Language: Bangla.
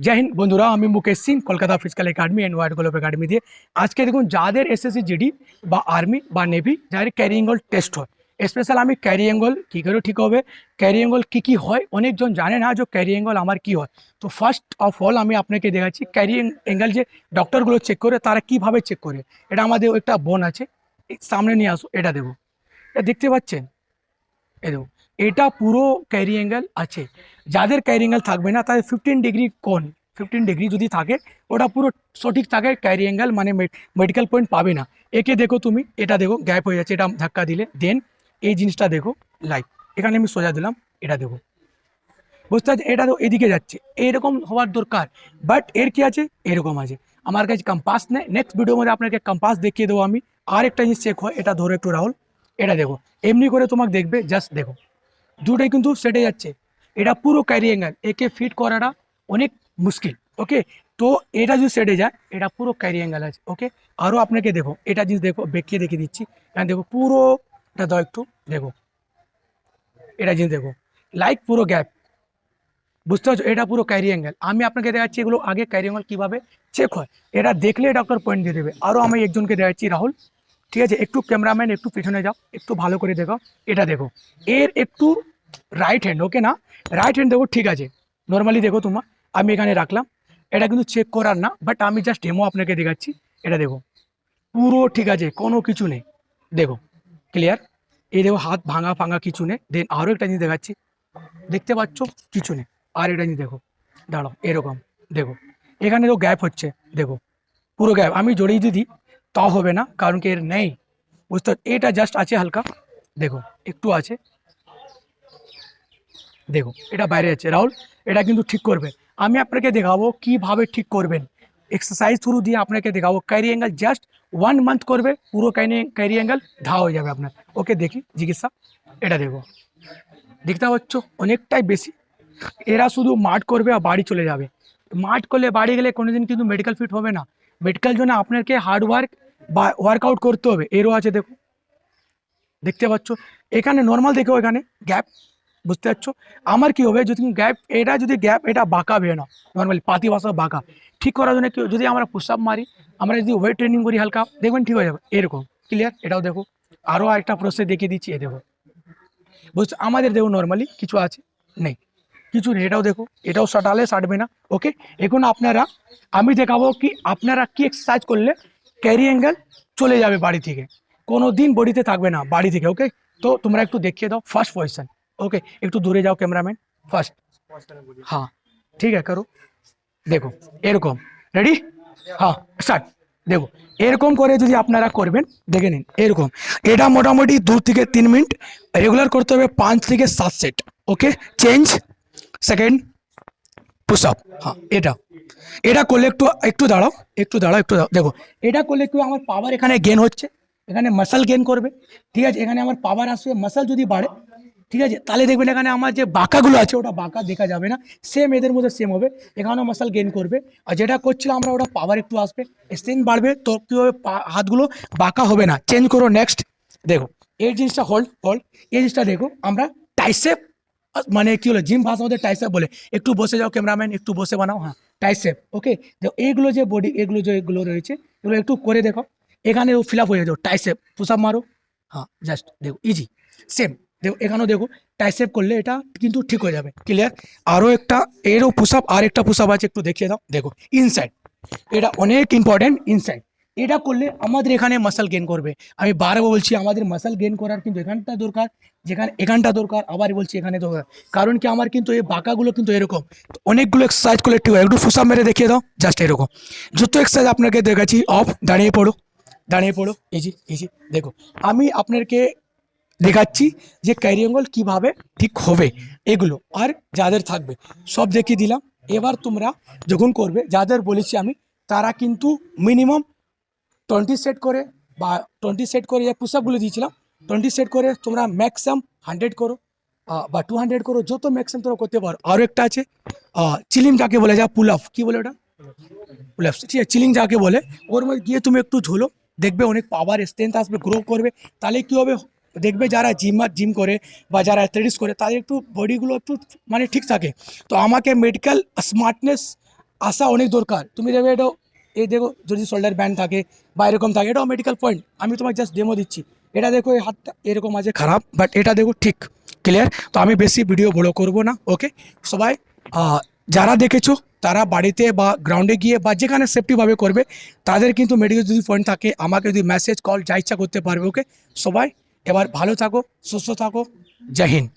জয় হিন্দ বন্ধুরা আমি Mukesh Singh Kolkata Physical Academy and Wide Globe Academy দিয়ে আজকে দেখুন যাদের এসএসসি জিডি বা আর্মি বা নেভি যাদের ক্যারি অ্যাঙ্গল টেস্ট হয় স্পেশাল আমি ক্যারি অ্যাঙ্গল কী করে ঠিক হবে ক্যারি অ্যাঙ্গল কী কী হয় অনেকজন জানে না যে ক্যারি অ্যাঙ্গল আমার কী হয় তো ফার্স্ট অফ অল আমি আপনাকে দেখাচ্ছি ক্যারি অ্যাঙ্গেল যে ডক্টরগুলো চেক করে তারা কীভাবে চেক করে এটা আমাদের একটা বোন আছে সামনে নিয়ে আসো এটা দেবো এটা দেখতে পাচ্ছেন এ দেবো এটা পুরো ক্যারি অ্যাঙ্গেল আছে। যাদের ক্যারি অ্যাঙ্গেল থাকবে না, তাদের ফিফটিন ডিগ্রি কোন ফিফটিন ডিগ্রি যদি থাকে, ওটা পুরো সঠিক থাকে ক্যারি অ্যাঙ্গেল মানে মেডিকেল পয়েন্ট পাবে না। একে দেখো তুমি, এটা দেখো গ্যাপ হয়ে যাচ্ছে, এটা ধাক্কা দিলে। দেন এই জিনিসটা দেখো লাইক এখানে আমি সোজা দিলাম, এটা দেখো। বুঝতে পারছি এটা তো এদিকে যাচ্ছে। এরকম হওয়ার দরকার। বাট এর কি আছে? এরকম আছে। আমার কাছে কম্পাস নেই। নেক্সট ভিডিওর মধ্যে আপনাকে কম্পাস দেখিয়ে দেবো আমি। আর একটা জিনিস চেক হয়, এটা ধরো একটু, রাহুল। এটা দেখো। এমনি করে তোমাকে দেখবে জাস্ট দেখো। দুটোই কিন্তু সেটে যাচ্ছে। এটা পুরো ক্যারি অ্যাঙ্গেল একে ফিট করাটা অনেক মুশকিল ওকে তো এটা যদি সেটে যায়, এটা পুরো ক্যারি অ্যাঙ্গেল আছে ওকে আরও আপনাকে দেখো, এটা জিনিস দেখো, বেঁকিয়ে দেখিয়ে দিচ্ছি। এখানে দেখো পুরো এটা দাও একটু, দেখো। এটা জিনিস দেখো লাইক পুরো গ্যাপ বুঝতে পারছ? এটা পুরো ক্যারি অ্যাঙ্গেল আমি আপনাকে দেখাচ্ছি এগুলো আগে ক্যারি অ্যাঙ্গেল কীভাবে চেক হয়। এটা দেখলে ডক্টর পয়েন্ট দিয়ে দেবে। আরও আমি একজনকে দেখাচ্ছি, রাহুল। ঠিক আছে? একটু ক্যামেরাম্যান একটু পিছনে যাও, একটু ভালো করে দেখো এটা দেখো, এর একটু রাইট হ্যান্ড ওকে না? রাইট হ্যান্ড দেখো ঠিক আছে। নর্মালি দেখো তোমার, আমি এখানে রাখলাম। এটা কিন্তু চেক করার না বাট আমি জাস্ট ডেমো আপনাকে দেখাচ্ছি। এটা দেখো। পুরো ঠিক আছে, কোনো কিছু নেই। দেখো ক্লিয়ার এই দেখো, হাত ভাঙা ফাঙা কিছু নেই। দেন আরও একটা জিনিস দেখাচ্ছি। দেখতে পাচ্ছ? কিছু নেই। আর একটা জিনিস দেখো। দাঁড়াও, এরকম। দেখো, এখানে তো গ্যাপ হচ্ছে। দেখো, পুরো গ্যাপ আমি জড়িয়ে দিদি তাও হবে না, কারণ কি এর নেই। বুঝতে এটা জাস্ট আছে হালকা। দেখো, একটু আছে। দেখো এটা বাইরে আছে। রাহুল, এটা কিন্তু ঠিক করবে। আমি আপনাকে দেখাবো কীভাবে ঠিক করবেন। এক্সারসাইজ থ্রু দিয়ে আপনাকে দেখাবো। Carry angle just one month করবে, পুরো ক্যারি ক্যারি অ্যাঙ্গেল ধা হয়ে যাবে আপনার। ওকে, দেখি চিকিৎসা এটা দেখো। দেখতে পাচ্ছ, অনেকটাই বেশি। এরা শুধু মাঠ করবে আর বাড়ি চলে যাবে। মাঠ করলে, বাড়ি গেলে কোনোদিন কিন্তু মেডিকেল ফিট হবে না। মেডিকেল জন্য আপনাকে হার্ড ওয়ার্ক বা ওয়ার্কআউট করতে হবে। এরও আছে, দেখো। দেখতে পাচ্ছ, এখানে নর্মাল দেখো এখানে গ্যাপ বুঝতে পারছ? আমার কি হবে, যদি গ্যাপ এটা যদি গ্যাপ এটা বাঁকা বেয়ে না নর্মালি পাতি ভাষা বাঁকা। ঠিক করার জন্য কেউ যদি আমরা পুশ আপ মারি, আমরা যদি ওয়েট ট্রেনিং করি হালকা, দেখবেন ঠিক হয়ে যাবে, এরকম ক্লিয়ার এটাও দেখো। আরও একটা প্রসেস দেখিয়ে দিচ্ছি, এ দেখো। বুঝছ? আমাদের দেখো নর্মালি কিছু আছে, নেই। কিছু নেই, এটাও দেখো, এটাও সাটালে সাটবে না ওকে এখন আপনারা, আমি দেখাবো কি আপনারা কি এক্সারসাইজ করলে ক্যারি অ্যাঙ্গেল চলে যাবে বাড়ি থেকে। কোনো দিন বডিতে থাকবে না, বাড়ি থেকে ওকে তো তোমরা একটু দেখিয়ে দাও ফার্স্ট পজিশন ওকে একটু দূরে যাও ক্যামেরাম্যান ফার্স্ট হ্যাঁ ঠিক আছে, করো। দেখো, এরকম। রেডি হ্যাঁ স্টার্ট দেখো, এরকম করে যদি আপনারা করবেন, দেখে নিন, এরকম। এটা মোটামুটি দু থেকে তিন মিনিট। রেগুলার করতে হবে পাঁচ থেকে সাত set okay change second push up হ্যাঁ এটা। এটা করলে একটু একটু দাঁড়াও একটু দাঁড়াও, একটু দেখো, এটা করলে একটু আমার পাওয়ার এখানে গেন হচ্ছে? এখানে মাসল গেন করবে। ঠিক আছে, এখানে আমার পাওয়ার আসবে। মাসল যদি বাড়ে ঠিক আছে? তাহলে দেখবেন এখানে আমার যে বাঁকাগুলো আছে, ওটা বাঁকা দেখা যাবে না। সেম এদের মধ্যে সেম হবে। এখানেও মাসাল গেন করবে। আর যেটা করছিলাম আমরা, ওটা পাওয়ার একটু আসবে। স্ট্রেংথ বাড়বে, তো কী হবে হাতগুলো বাঁকা হবে না। চেঞ্জ করো নেক্সট দেখো, এই জিনিসটা হোল্ড হোল্ড এই জিনিসটা দেখো, আমরা টাইসেপ মানে কি হলো জিম ভাষা মধ্যে টাইসেপ বলে। একটু বসে যাও ক্যামেরাম্যান একটু বসে বানাও হ্যাঁ টাইসেপ ওকে দেখো এইগুলো যে বডি এগুলো যে, এগুলো রয়েছে, এগুলো একটু করে দেখো। এখানে ফিল আপ হয়ে যাও টাইসেপ আপ মারো। হ্যাঁ জাস্ট দেখো ইজি সেম দেখো, এখানেও দেখো টাইসেপ করলে এটা কিন্তু ঠিক হয়ে যাবে ক্লিয়ার আরও একটা, এরও পুশ আপ আর একটা পুশ আপ আছে, একটু দেখিয়ে দাও, দেখো ইনসাইড এটা অনেক ইম্পর্ট্যান্ট ইনসাইড এটা করলে আমাদের এখানে মাসল গেন করবে, আমি বারবার বলছি, আমাদের মাসল গেন করার কিন্তু এখানটা দরকার, যেখানে, এখানটা দরকার আবার বলছি, এখানে দরকার, কারণ কি আমার কিন্তু এই বাঁকাগুলো কিন্তু এরকম অনেকগুলো এক্সারসাইজ করলে ঠিক হয়, একটু ফুসা মেরে দেখিয়ে দাও জাস্ট এরকম, যত এক্সারসাইজ আপনাকে দেখাচ্ছি অফ দাঁড়িয়ে পড়ো দাঁড়িয়ে পড়ো ইজি ইজি দেখো, আমি আপনাকে দেখাচ্ছি যে ক্যারি অ্যাঙ্গল কীভাবে ঠিক হবে। এগুলো আর যাদের থাকবে, সব দেখিয়ে দিলাম। এবার তোমরা যখন করবে, যাদের বলেছি আমি, তারা কিন্তু মিনিমাম টোয়েন্টি সেট করে বা টোয়েন্টি সেট করে যে পুশ আপগুলো দিয়েছিলাম টোয়েন্টি সেট করে তোমরা ম্যাক্সিমাম হান্ড্রেড করো বা টু হান্ড্রেড করো, যত ম্যাক্সিমাম তোমরা করতে পারো। আরও একটা আছে চিলিম যাকে বলে, যা পুল আপ কী বলে ওটা? পুল আপ ঠিক আছে চিলিং যাকে বলে, ওর মধ্যে গিয়ে তুমি একটু ঝোলো, দেখবে অনেক পাওয়ার স্ট্রেংথ আসবে গ্রো করবে। তাহলে কী হবে? দেখবে যারা জিম জিম করে বা যারা অ্যাথলেটিক্স করে, তাদের একটু বডিগুলো একটু মানে ঠিক থাকে। তো আমাকে মেডিকেল স্মার্টনেস আসা অনেক দরকার। তুমি দেখবে এটাও এই দেখো যদি শোল্ডার ব্যান্ড থাকে বা এরকম থাকে, এটাও মেডিকেল পয়েন্ট আমি তোমাকে জাস্ট ডেমো দিচ্ছি। এটা দেখো, এই হাতটা এরকম আছে, খারাপ বাট এটা দেখো ঠিক ক্লিয়ার তো আমি বেশি ভিডিও বড় করব না ওকে সবাই যারা দেখেছ, তারা বাড়িতে বা গ্রাউন্ডে গিয়ে বা যেখানে সেফটিভাবে করবে, তাদের কিন্তু মেডিকেল যদি পয়েন্ট থাকে, আমাকে যদি মেসেজ কল যা ইচ্ছা করতে পারবে ওকে সবাই এবার ভালো থাকো সুস্থ থাকো। জয় হিন্দ।